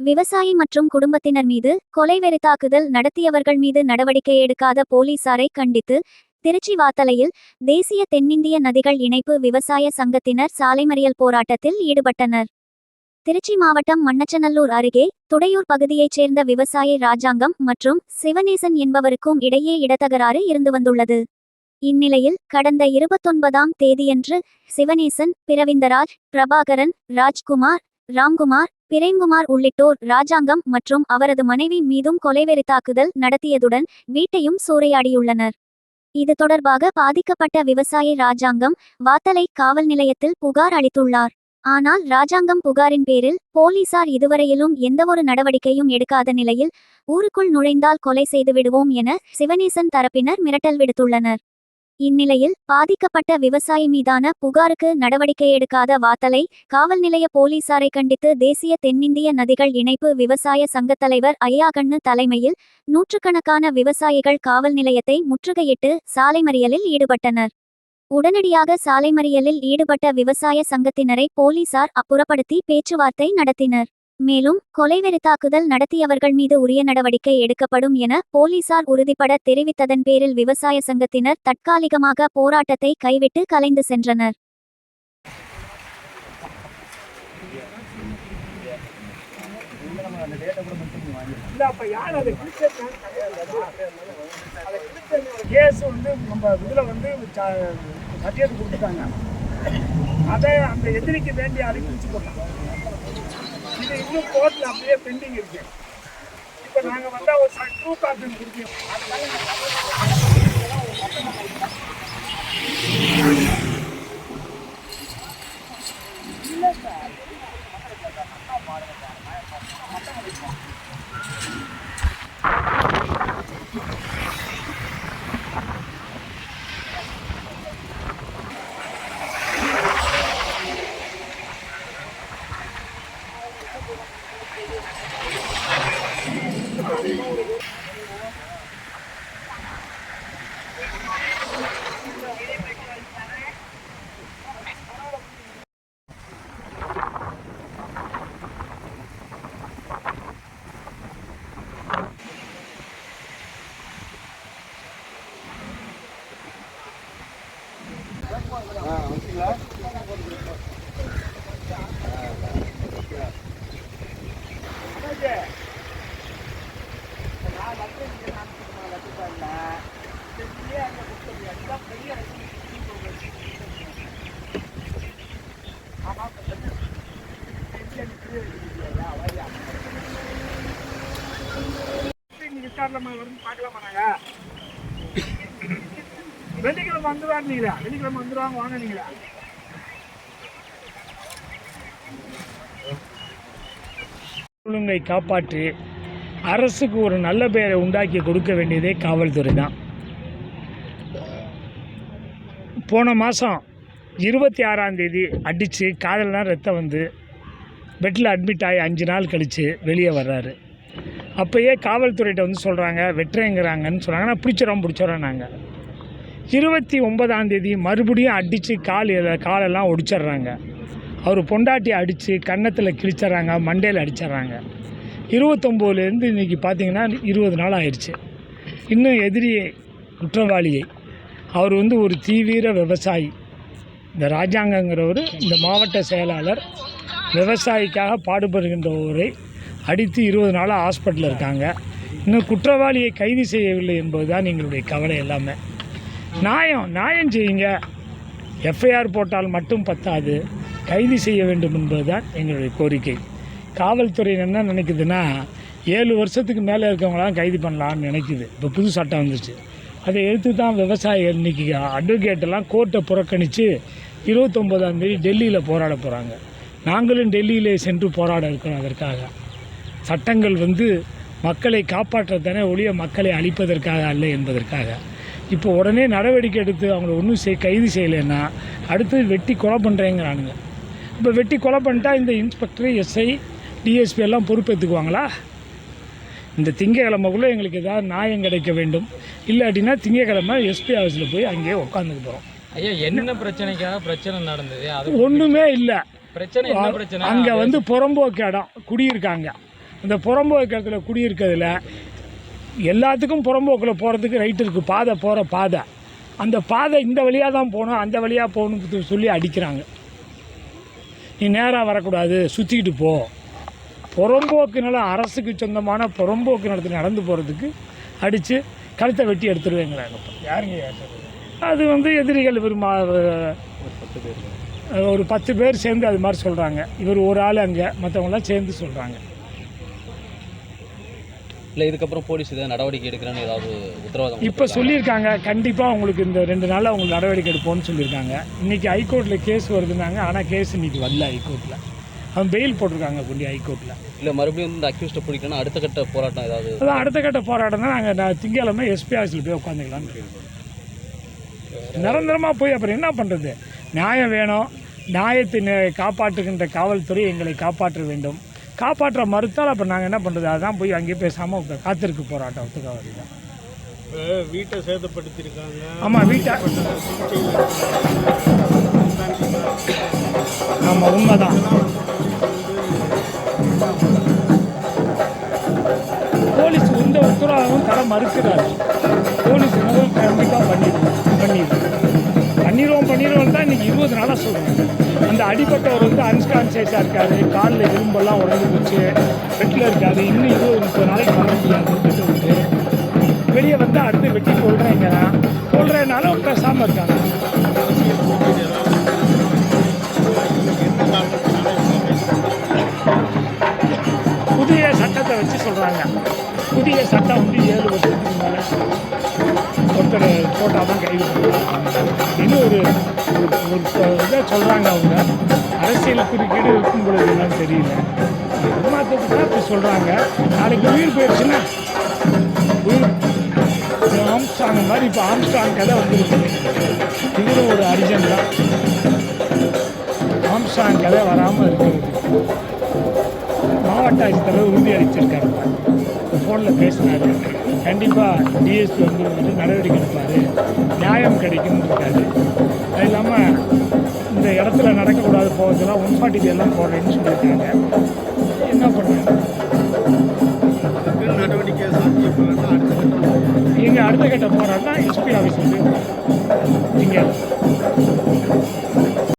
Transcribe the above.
விவசாயி மற்றும் குடும்பத்தினர் மீது கொலை வெறித்தாக்குதல் நடத்தியவர்கள் மீது நடவடிக்கை எடுக்காத போலீசாரை கண்டித்து திருச்சி வாத்தலையில் தேசிய தென்னிந்திய நதிகள் இணைப்பு விவசாய சங்கத்தினர் சாலைமறியல் போராட்டத்தில் ஈடுபட்டனர். திருச்சி மாவட்டம் மண்ணச்சநல்லூர் அருகே துடையூர் பகுதியைச் சேர்ந்த விவசாயி ராஜாங்கம் மற்றும் சிவநேசன் என்பவருக்கும் இடையே இடத்தகராறு இருந்து வந்துள்ளது. இந்நிலையில் கடந்த இருபத்தொன்பதாம் தேதியன்று சிவநேசன் பிரவிந்தராஜ் பிரபாகரன் ராஜ்குமார் ராம்குமார் பிரேம்குமார் உள்ளிட்டோர் ராஜாங்கம் மற்றும் அவரது மனைவி மீதும் கொலைவெறி தாக்குதல் நடத்தியதுடன் வீட்டையும் சூறையாடியுள்ளனர். இது தொடர்பாக பாதிக்கப்பட்ட விவசாயி ராஜாங்கம் வாத்தலை காவல் நிலையத்தில் புகார் அளித்துள்ளார். ஆனால் ராஜாங்கம் புகாரின் பேரில் போலீசார் இதுவரையிலும் எந்தவொரு நடவடிக்கையும் எடுக்காத நிலையில் ஊருக்குள் நுழைந்தால் கொலை செய்து விடுவோம் என சிவநேசன் தரப்பினர் மிரட்டல் விடுத்துள்ளனர். இந்நிலையில் பாதிக்கப்பட்ட விவசாயி மீதான புகாருக்கு நடவடிக்கை எடுக்காத வாத்தலை காவல் நிலைய போலீசாரை கண்டித்து தேசிய தென்னிந்திய நதிகள் இணைப்பு விவசாய சங்கத் தலைவர் ஐயாகண்ணு தலைமையில் நூற்றுக்கணக்கான விவசாயிகள் காவல் நிலையத்தை முற்றுகையிட்டு சாலை மறியலில் ஈடுபட்டனர். உடனடியாக சாலை மறியலில் ஈடுபட்ட விவசாய சங்கத்தினரை போலீசார் அப்புறப்படுத்தி பேச்சுவார்த்தை நடத்தினர். மேலும் கொலைவெறி தாக்குதல் நடத்தியவர்கள் மீது உரிய நடவடிக்கை எடுக்கப்படும் என போலீசார் உறுதிபட தெரிவித்ததன் பேரில் விவசாய சங்கத்தினர் தற்காலிகமாக போராட்டத்தை கைவிட்டு கலைந்து சென்றனர். இல்ல அப்ப யார் அதை கேஸ் வந்து நம்ம இதுல வந்து சத்தியத்தை கொடுத்துட்டாங்க அதை அந்த எதிரிக்கு வேண்டிய அறிவிச்சு போட்டாங்க இது இன்னும் கோர்ட்ல அப்படியே பெண்டிங் இருக்கு. இப்போ நாங்கள் வந்தால் ஒரு ட்ரூ காப்பி கொடுக்கணும். அதனால இன்னைக்கு விசாரணை வந்து பார்க்கலாமா நாங்க வெள்ளிக்கிழமை வந்துடுவாங்க நீங்களா. வெள்ளிக்கிழமை வந்துடுவாங்க வாங்க நீங்களா. ஒழுங்கை காப்பாற்றி அரசுக்கு ஒரு நல்ல பெயரை உண்டாக்கி கொடுக்க வேண்டியதே காவல்துறை தான். போன மாதம் இருபத்தி ஆறாம் தேதி அடித்து காதலாம் ரத்தம் வந்து பெட்டில் அட்மிட் ஆகி அஞ்சு நாள் கழித்து வெளியே வர்றாரு. அப்போயே காவல்துறையிட்ட வந்து சொல்கிறாங்க வெட்டுறேங்கிறாங்கன்னு சொல்கிறாங்க ஆனால் பிடிச்சிடறோம் பிடிச்சிடறோம் நாங்கள் இருபத்தி ஒன்பதாம் தேதி மறுபடியும் அடித்து கால் காலெல்லாம் ஒடிச்சிடுறாங்க. அவர் பொண்டாட்டி அடித்து கன்னத்தில் கிழிச்சிட்றாங்க மண்டையில் அடிச்சிட்றாங்க. இருபத்தொம்போதுலேருந்து இன்றைக்கி பார்த்தீங்கன்னா இருபது நாள் ஆயிடுச்சு இன்னும் எதிரியை குற்றவாளியை. அவர் வந்து ஒரு தீவிர விவசாயி. இந்த ராஜாங்கங்கிறவர் இந்த மாவட்ட செயலாளர் விவசாயிக்காக பாடுபடுகின்றவரை. அடித்து இருபது நாளாக ஹாஸ்பிட்டலில் இருக்காங்க. இன்னும் குற்றவாளியை கைது செய்யவில்லை என்பதுதான் எங்களுடைய கவலை எல்லாமே. நியாயம் நியாயம் செய்யுங்க. எஃப்ஐஆர் போட்டால் மட்டும் பத்தாது. கைது செய்ய வேண்டும் என்பதுதான் எங்களுடைய கோரிக்கை. காவல்துறை என்ன நினைக்குதுன்னா ஏழு வருஷத்துக்கு மேலே இருக்கவங்களாம் கைது பண்ணலாம்னு நினைக்குது. இப்போ புது சட்டம் வந்துச்சு அதை எடுத்து தான் விவசாயிகள் இன்றைக்கி அட்வொகேட்டெல்லாம் கோர்ட்டை புறக்கணித்து இருபத்தொம்போதாம் தேதி டெல்லியில் போராட போகிறாங்க நாங்களும் டெல்லியிலே சென்று போராட இருக்கிறோம் அதற்காக. சட்டங்கள் வந்து மக்களை காப்பாற்றத்தானே ஒழிய மக்களை அழிப்பதற்காக அல்ல என்பதற்காக. இப்போ உடனே நடவடிக்கை எடுத்து அவங்கள ஒன்றும் செய் கைது செய்யலைன்னா அடுத்து வெட்டி கொலை பண்ணுறேங்கிறானுங்க இப்போ வெட்டி கொலை பண்ணிட்டா இந்த இன்ஸ்பெக்டர் எஸ்ஐ டிஎஸ்பி எல்லாம் பொறுப்பேற்றுக்குவாங்களா இந்த திங்கக்கிழமைக்குள்ளே எங்களுக்கு ஏதாவது நியாயம் கிடைக்க வேண்டும். இல்லாட்டினா திங்கக்கிழமை எஸ்பி ஆஃபீஸில் போய் அங்கேயே உட்காந்துக்கு போகிறோம் ஐயா என்ன பிரச்சனைக்காக பிரச்சனை நடந்தது? அது ஒன்றுமே இல்லை. பிரச்சனை என்ன பிரச்சனை? அங்கே வந்து புறம்போக்கு இடம் குடியிருக்காங்க. இந்த புறம்போக்கு இடத்துல குடியிருக்கிறதுல எல்லாத்துக்கும் புறம்போக்கில் போகிறதுக்கு ரைட் இருக்குது பாதை போகிற பாதை. அந்த பாதை இந்த வழியாக தான் போகணும் அந்த வழியாக போகணும்னு சொல்லி அடிக்கிறாங்க. நீ நேராக வரக்கூடாது சுற்றிக்கிட்டு போ. புறம்போக்கு நிலம் அரசுக்கு சொந்தமான புறம்போக்கு நிலத்தில் நடந்து போகிறதுக்கு அடித்து கழுத்தை வெட்டி எடுத்துருவேங்கிறாங்க யாருங்க அது வந்து எதிரிகள் விரும்ப ஒரு பத்து பேர் சேர்ந்து அது மாதிரி சொல்கிறாங்க இவர் ஒரு ஆள் அங்கே மற்றவங்களாம் சேர்ந்து சொல்கிறாங்க இல்லை இதுக்கப்புறம் போலீஸ் ஏதாவது நடவடிக்கை எடுக்கிறேன்னு ஏதாவது உத்தரவாதம் இப்போ சொல்லியிருக்காங்க. கண்டிப்பாக உங்களுக்கு இந்த ரெண்டு நாளில் உங்களுக்கு நடவடிக்கை எடுப்போம்னு சொல்லியிருக்காங்க. இன்றைக்கி ஹைகோர்ட்டில் கேஸ் வருதுன்னாங்க. ஆனால் கேஸ் இன்றைக்கி வரல ஹைகோர்ட்டில் அவன் பெயில் போட்டிருக்காங்க கொண்டி ஹைகோர்ட்டில் இல்லை மறுபடியும் இந்த அக்யூஸ்ட்டை பிடிக்கணும் அடுத்த கட்ட போராட்டம் ஏதாவது அதான் அடுத்த கட்ட போராட்டம் தான் நாங்கள் நான் திங்கக்கிழமை எஸ்பி ஆஃபீஸில் போய் உட்காந்துக்கலாம்னு இருக்கோம். நிரந்தரமாக போய் அப்புறம் என்ன பண்ணுறது நியாயம் வேணும். நியாயத்தை காப்பாற்றுகின்ற காவல்துறை எங்களை காப்பாற்ற வேண்டும். காப்பாற்ற மறுத்தால் அப்புறம் நாங்கள் என்ன பண்ணுறது அதான் போய் அங்கேயே பேசாமல் காத்திருக்கு போராட்டத்துக்காக வருது வீட்டை சேதப்படுத்தியிருக்காங்க. ஆமாம் வீட்டை. ஆமாம் உண்மைதான். போலீஸ் எந்த உத்தரவாதமும் தர மறுக்கிறாரு. போலீஸ் கண்டிப்பாக பண்ணிடுவோம் பண்ணிடுவோம் பண்ணிடுவோம் பண்ணிடுவோம் தான் இன்றைக்கி இருபது நாளாக சொல்கிறாங்க அந்த அடிப்பட்டவர் வந்து அன்கான்சியஸாக இருக்காரு காலில் இரும்பெல்லாம் உடஞ்சி போச்சு பெட்டில் இருக்காது இன்னும் இருபது முப்பது நாளைக்கு வர முடியாது சொல்லிட்டு வெளியே வந்து அடுத்து வெட்டி கொள்றேங்கன்னா கொள்றேனால பேசாமல் இருக்காங்க. புதிய சட்டத்தை வச்சு சொல்கிறாங்க புதிய சட்டம் வந்து ஏழு வருஷத்துக்கு மேலே ஒருத்தர் போட்டால் தான் கை இன்னும் ஒரு ஒரு- இதாக இதை சொல்கிறாங்க அவங்க. அரசியல் குறுக்கீடு இருக்கும் பொழுது என்னன்னு தெரியல. ஏமாத்தத்துக்கு தான் சொல்கிறாங்க நாளைக்கு உயிர் போயிடுச்சுன்னா உயிர். ஆம்ஸ்டாங் மாதிரி இப்போ ஆம்ஸ்டாங் கதை வந்துருக்கு இவரும் ஒரு அரிஜன் தான். ஆம்ஸ்டாங் கதை வராமல் இருக்கிறது மாவட்ட ஆட்சித்தலைவர் உறுதி அளிச்சிருக்காரு. ஃபோனில் பேசினாரு. கண்டிப்பாக டிஎஸ்பி வந்து வந்து நடவடிக்கை எடுப்பார். நியாயம் கிடைக்கும்னு இருக்காரு அது இல்லாமல் இந்த இடத்துல நடக்கக்கூடாது போகிறதுலாம் ஒன் ஃபார்ட்டி எல்லாம் போடுறேன்னு சொல்லியிருக்காங்க. என்ன கட்டம் எங்கள் அடுத்த கட்ட போராட்டம் எஸ்பி ஆஃபீஸில் இங்கே.